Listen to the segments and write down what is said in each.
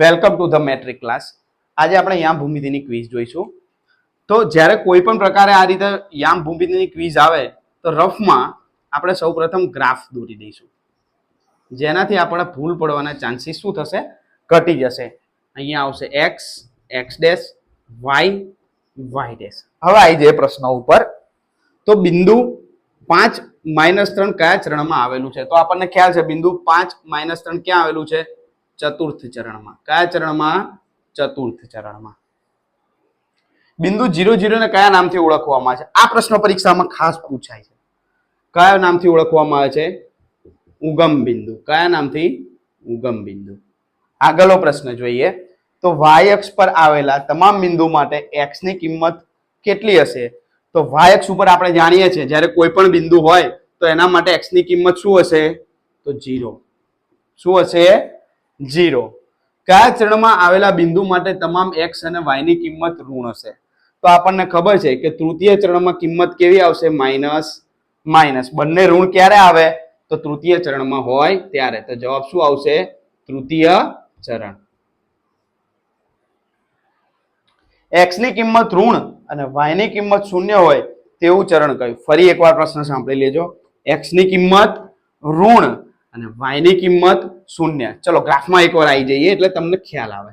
Welcome to the metric class. આજે આપણે યામ ભૂમિતિની ક્વિઝ જોઈશું. તો જ્યારે કોઈ પણ પ્રકારે આ રીતે યામ ભૂમિતિની ક્વિઝ આવે, તો રફમાં આપણે સૌપ્રથમ ગ્રાફ દોરી દઈશું. જેનાથી આપણે ભૂલ પડવાના ચાન્સીસ શું થશે? ઘટી જશે. અહીંયા આવશે x x dash y y dash. હવે આવી જાય પ્રશ્ન ઉપર. તો બિંદુ પાંચ માઇનસ ત્રણ કયા ચરણમાં આવેલું છે? તો આપણને ખ્યાલ છે, બિંદુ પાંચ માઇનસ ત્રણ ક્યાં આવેલું છે? ચતુર્થ ચરણમાં. કયા ચરણમાં? ચતુર્થ ચરણમાં. બિંદુ જીરો જીરો ને કયા નામથી ઓળખવામાં આવે છે? આ પ્રશ્ન પરીક્ષામાં ખાસ પૂછાય છે. કયા નામથી ઓળખવામાં આવે છે? ઉગમ બિંદુ. કયા નામથી? ઉગમ બિંદુ. આગળનો પ્રશ્ન જોઈએ. તો વાય અક્ષ પર આવેલા તમામ બિંદુ માટે એક્સની કિંમત કેટલી હશે? તો વાય અક્ષ ઉપર આપણે જાણીએ છીએ, જ્યારે કોઈ પણ બિંદુ હોય, તો એના માટે એક્સની કિંમત શું હશે? તો જીરો. શું હશે? જીરો. કયા ચરણમાં આવેલા બિંદુ માટે તમામ એક્સ અને વાયની કિંમત ઋણ હશે? તો આપણને ખબર છે કે તૃતીય ચરણમાં કિંમત કેવી આવશે? માઇનસ માઇનસ બંને ઋણ ક્યારે આવે? તો તૃતીય ચરણમાં હોય ત્યારે. તો જવાબ શું આવશે? તૃતીય ચરણ. એક્સની કિંમત ઋણ અને વાયની કિંમત શૂન્ય હોય તેવું ચરણ કયું ફરી એકવાર પ્રશ્ન સાંભળી લેજો. એક્સની કિંમત ઋણ અને વાયની કિંમત શૂન્ય. ચલો, ગ્રાફમાં એકવાર આવી જઈએ એટલે તમને ખ્યાલ આવે.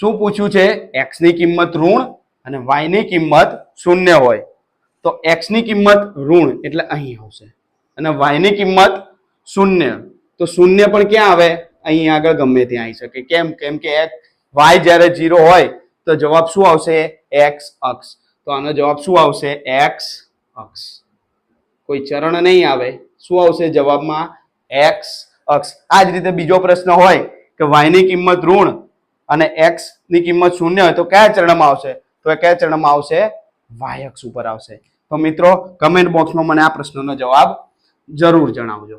શું પૂછ્યું છે? એક્સની કિંમત ઋણ અને વાયની કિંમત શૂન્ય હોય. તો એક્સની કિંમત ઋણ એટલે અહીં આવશે. અને વાયની કિંમત શૂન્ય. તો શૂન્ય પણ ક્યાં આવે? અહીં આગળ ગમે ત્યાં આવી શકે. કેમ? કેમ કે વાય જ્યારે ઝીરો હોય, તો જવાબ શું આવશે? એક્સ અક્ષ. તો આનો જવાબ શું આવશે? એક્સ અક્ષ. કોઈ ચરણ નહીં આવે. શું આવશે જવાબમાં? X અક્ષ. આ જ રીતે બીજો પ્રશ્ન હોય કે વાયની કિંમત ઋણ અને એક્સની કિંમત શૂન્ય હોય તો કયા ચરણમાં આવશે? તો એ કયા ચરણમાં આવશે? વાય અક્ષ ઉપર આવશે. તો મિત્રો કમેન્ટ બોક્સમાં મને આ પ્રશ્નનો જવાબ જરૂર જણાવજો.